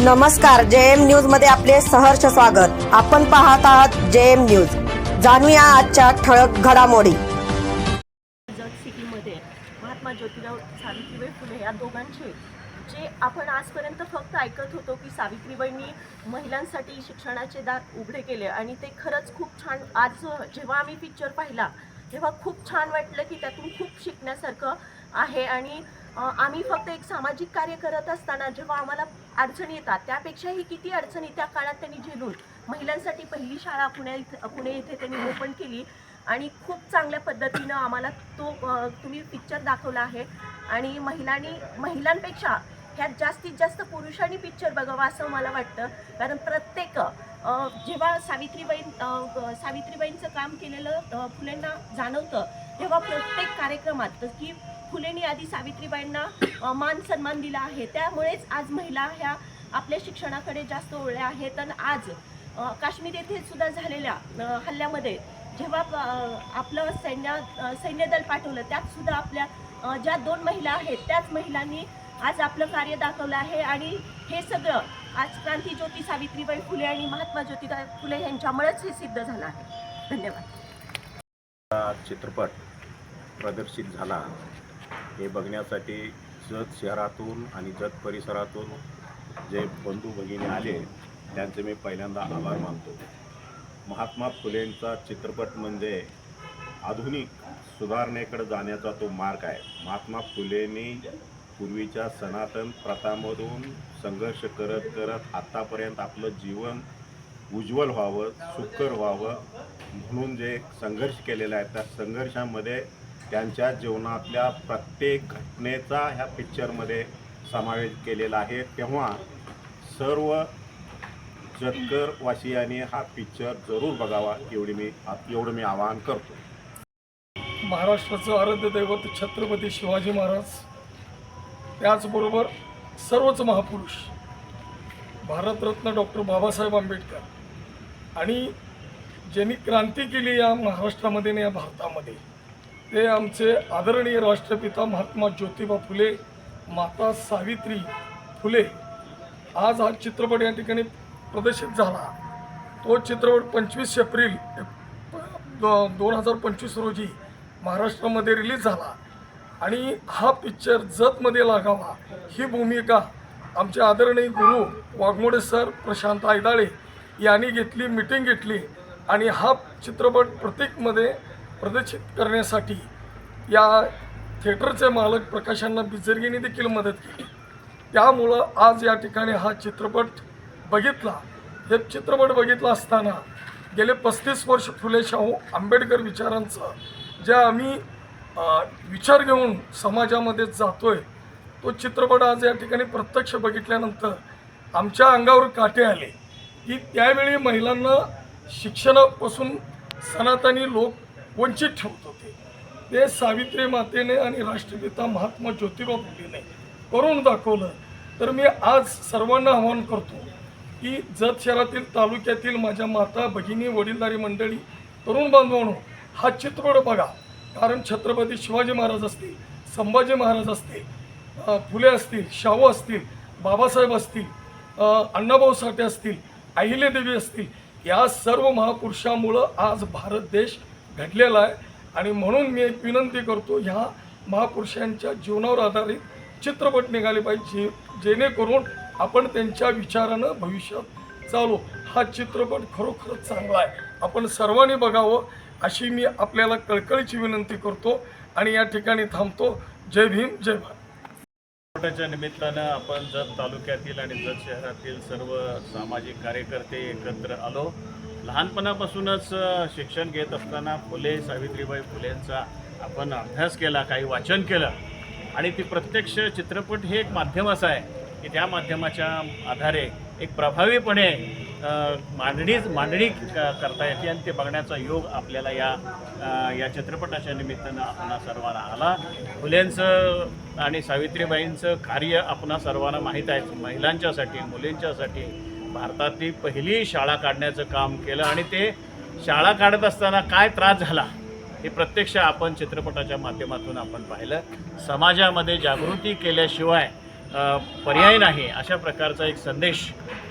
नमस्कार जे एम न्यूजमध्ये आपले सहर्ष स्वागत. आपण पाहत आहात जे एम न्यूज. जाणूया आजच्या ठळक घडामोडी. सिटीमध्ये महात्मा ज्योतिराव सावित्रीबाई फुले या दोघांचे जे आपण आजपर्यंत फक्त ऐकत होतो की सावित्रीबाईंनी महिलांसाठी शिक्षणाचे दार उघडे केले आणि ते खरंच खूप छान आज जेव्हा आम्ही पिक्चर पाहिला तेव्हा खूप छान वाटलं की त्यातून खूप शिकण्यासारखं आहे. आणि आम्ही फक्त एक सामाजिक कार्य करत असताना जेव्हा आम्हाला अडचणी येतात. त्यापेक्षाही किती अडचणी त्या काळात त्यांनी झेलून महिलांसाठी पहिली शाळा पुण्या इथं पुणे येथे त्यांनी ओपन केली आणि खूप चांगल्या पद्धतीनं आम्हाला तो तुम्ही पिक्चर दाखवला आहे. आणि महिलांनी महिलांपेक्षा ह्यात जास्तीत जास्त पुरुषांनी पिक्चर बघावा असं मला वाटतं. कारण प्रत्येक जेव्हा सावित्रीबाई सावित्रीबाईंचं काम केलेलं फुलेंना जाणवतं तेव्हा प्रत्येक कार्यक्रमात की फुलेंनी आधी सावित्रीबाईंना मान सन्मान दिला आहे. त्यामुळेच आज महिला ह्या आपल्या शिक्षणाकडे जास्त ओळल्या आहेत. आणि आज काश्मीर येथे सुद्धा झालेल्या हल्ल्यामध्ये जेव्हा आपलं सैन्य सैन्यदल पाठवलं त्यात सुद्धा आपल्या ज्या दोन महिला आहेत त्याच महिलांनी आज आपलं कार्य दाखवलं आहे. आणि हे सगळं आज क्रांती ज्योती सावित्रीबाई फुले आणि महात्मा ज्योतिबा फुले यांच्यामुळेच हे सिद्ध झालं आहे. धन्यवाद. चित्रपट प्रदर्शित झाला. हे बघण्यासाठी जत शहरातून आणि जत परिसरातून जे बंधू भगिनी आले त्यांचे मी पहिल्यांदा आभार मानतो. महात्मा फुलेंचा चित्रपट म्हणजे आधुनिक सुधारणेकडे जाण्याचा तो मार्ग आहे. महात्मा फुलेंनी पूर्वीच्या सनातन प्रथामधून संघर्ष करत करत आत्तापर्यंत आपलं जीवन उज्ज्वल व्हावं सुखकर व्हावं म्हणून जे संघर्ष केलेला आहे त्या संघर्षामध्ये त्यांच्या जीवनातल्या प्रत्येक घटनेचा ह्या पिक्चरमध्ये समावेश केलेला आहे. तेव्हा सर्व जतकरवासियांनी हा पिक्चर जरूर बघावा एवढी मी एवढं मी आवाहन करतो. महाराष्ट्राचं आराध्य दैवत छत्रपती शिवाजी महाराज त्याचबरोबर सर्वच महापुरुष भारतरत्न डॉक्टर बाबासाहेब आंबेडकर आणि ज्यांनी क्रांती केली या महाराष्ट्रामध्ये आणि या भारतामध्ये ते आमचे आदरणीय राष्ट्रपिता महात्मा ज्योतिबा फुले माता सावित्री फुले. आज हा चित्रपट या ठिकाणी प्रदर्शित झाला. तो चित्रपट पंचवीस एप्रिल दो- दोन हजार पंचवीस रोजी महाराष्ट्रामध्ये रिलीज झाला. आणि हा पिक्चर जतमध्ये लागावा ही भूमिका आमचे आदरणीय गुरु वाघमोडे सर प्रशांत आयदाळे यांनी घेतली मिटिंग घेतली आणि हा चित्रपट प्रतीकमध्ये प्रदर्शित करण्यासाठी या थिएटरचे मालक प्रकाशांना बिजर्गीने देखील मदत केली. त्यामुळं आज या ठिकाणी हा चित्रपट बघितला. हे चित्रपट बघितला असताना गेले पस्तीस वर्ष फुले शाहू आंबेडकर विचारांचं ज्या आम्ही विचार घेऊन समाजामध्ये जातोय तो चित्रपट आज या ठिकाणी प्रत्यक्ष बघितल्यानंतर आमच्या अंगावर काटे आले. की त्यावेळी महिलांना शिक्षणापासून सनातनी लोक वंचित ठेवत होते. ते सावित्री मातेने आणि राष्ट्रपिता महात्मा ज्योतिबा फुलेने करून दाखवलं. तर मी आज सर्वांना आवाहन करतो की जत शहरातील तालुक्यातील माझ्या माता भगिनी वडीलधारी मंडळी तरुण बांधवांनो हा चित्रपट बघा. कारण छत्रपती शिवाजी महाराज असतील संभाजी महाराज असतील फुले असतील शाहू असतील बाबासाहेब असतील अण्णाभाऊ साठे असतील अहिल्यादेवी असतील. या सर्व महापुरुषामुळं आज भारत देश घडलेला आहे. आणि म्हणून मी एक विनंती करतो ह्या महापुरुषांच्या जीवनावर आधारित चित्रपट निघाले पाहिजे जेणेकरून आपण त्यांच्या विचारानं भविष्यात चालू. हा चित्रपट खरोखरच चांगला आहे. आपण सर्वांनी बघावं अशी मी आपल्याला कळकळीची विनंती करतो. आणि या ठिकाणी थांबतो. जय भीम जय भारत. चित्रपटाच्या निमित्तानं आपण जत तालुक्यातील आणि जत शहरातील सर्व सामाजिक कार्यकर्ते एकत्र आलो. लहानपणापासूनच शिक्षण घेत असताना फुले सावित्रीबाई फुलेंचा आपण अभ्यास केला काही वाचन केलं. आणि ती प्रत्यक्ष चित्रपट हे एक माध्यम असं आहे की त्या माध्यमाच्या आधारे एक प्रभावीपणे मांडणीच मांडणी मांडणी क- करता येते आणि ते बघण्याचा योग आपल्याला या या चित्रपटाच्या निमित्तानं आपणा सर्वांना आला. फुलेंचं आणि सावित्रीबाईंचं कार्य आपणा सर्वांना माहीत आहे. महिलांच्यासाठी मुलींच्यासाठी भारतातली पहिली शाळा काढण्याचं काम केलं आणि ते शाळा काढत असताना काय त्रास झाला हे प्रत्यक्ष आपण चित्रपटाच्या माध्यमातून आपण पाहिलं. समाजामध्ये जागृती केल्याशिवाय पर्याय नाही अशा प्रकारचा एक संदेश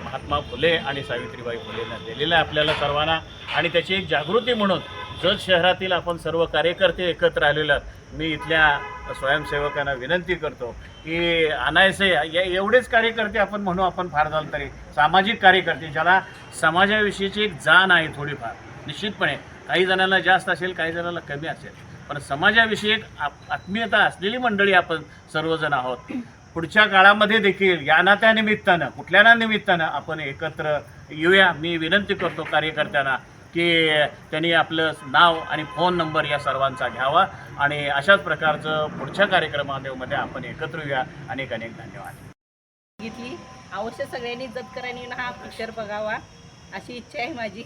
महात्मा फुले आणि सावित्रीबाई फुलेंना दिलेलं आहे आपल्याला सर्वांना. आणि त्याची एक जागृती म्हणून जत शहरातील आपण सर्व कार्यकर्ते एकत्र आलेलं आहोत. मी इथल्या स्वयंसेवकांना विनंती करतो की अनायसे या एवढेच कार्यकर्ते आपण म्हणू आपण फार झालं तरी. सामाजिक कार्यकर्ते ज्याला समाजाविषयीची एक जाण आहे थोडीफार. निश्चितपणे काही जणांना जास्त असेल काही जणांना कमी असेल. पण समाजाविषयी एक आप- आत्मीयता असलेली मंडळी आपण सर्वजण आहोत. पुढच्या काळामध्ये देखील या ना त्या निमित्तानं कुठल्या ना निमित्तानं आपण एकत्र येऊया. मी विनंती करतो कार्यकर्त्यांना की त्यांनी आपलं नाव आणि फोन नंबर या सर्वांचा घ्यावा आणि अशाच प्रकारचं पुढच्या कार्यक्रमामध्ये आपण एकत्र येऊया. अनेक अनेक धन्यवाद. घेतली अवश्य सगळ्यांनी जतकरांनी हा पिक्चर बघावा. अशी इच्छा आहे माझी.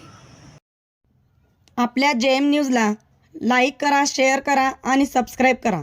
आपल्या जे एम न्यूजला लाईक करा शेअर करा आणि सबस्क्राईब करा.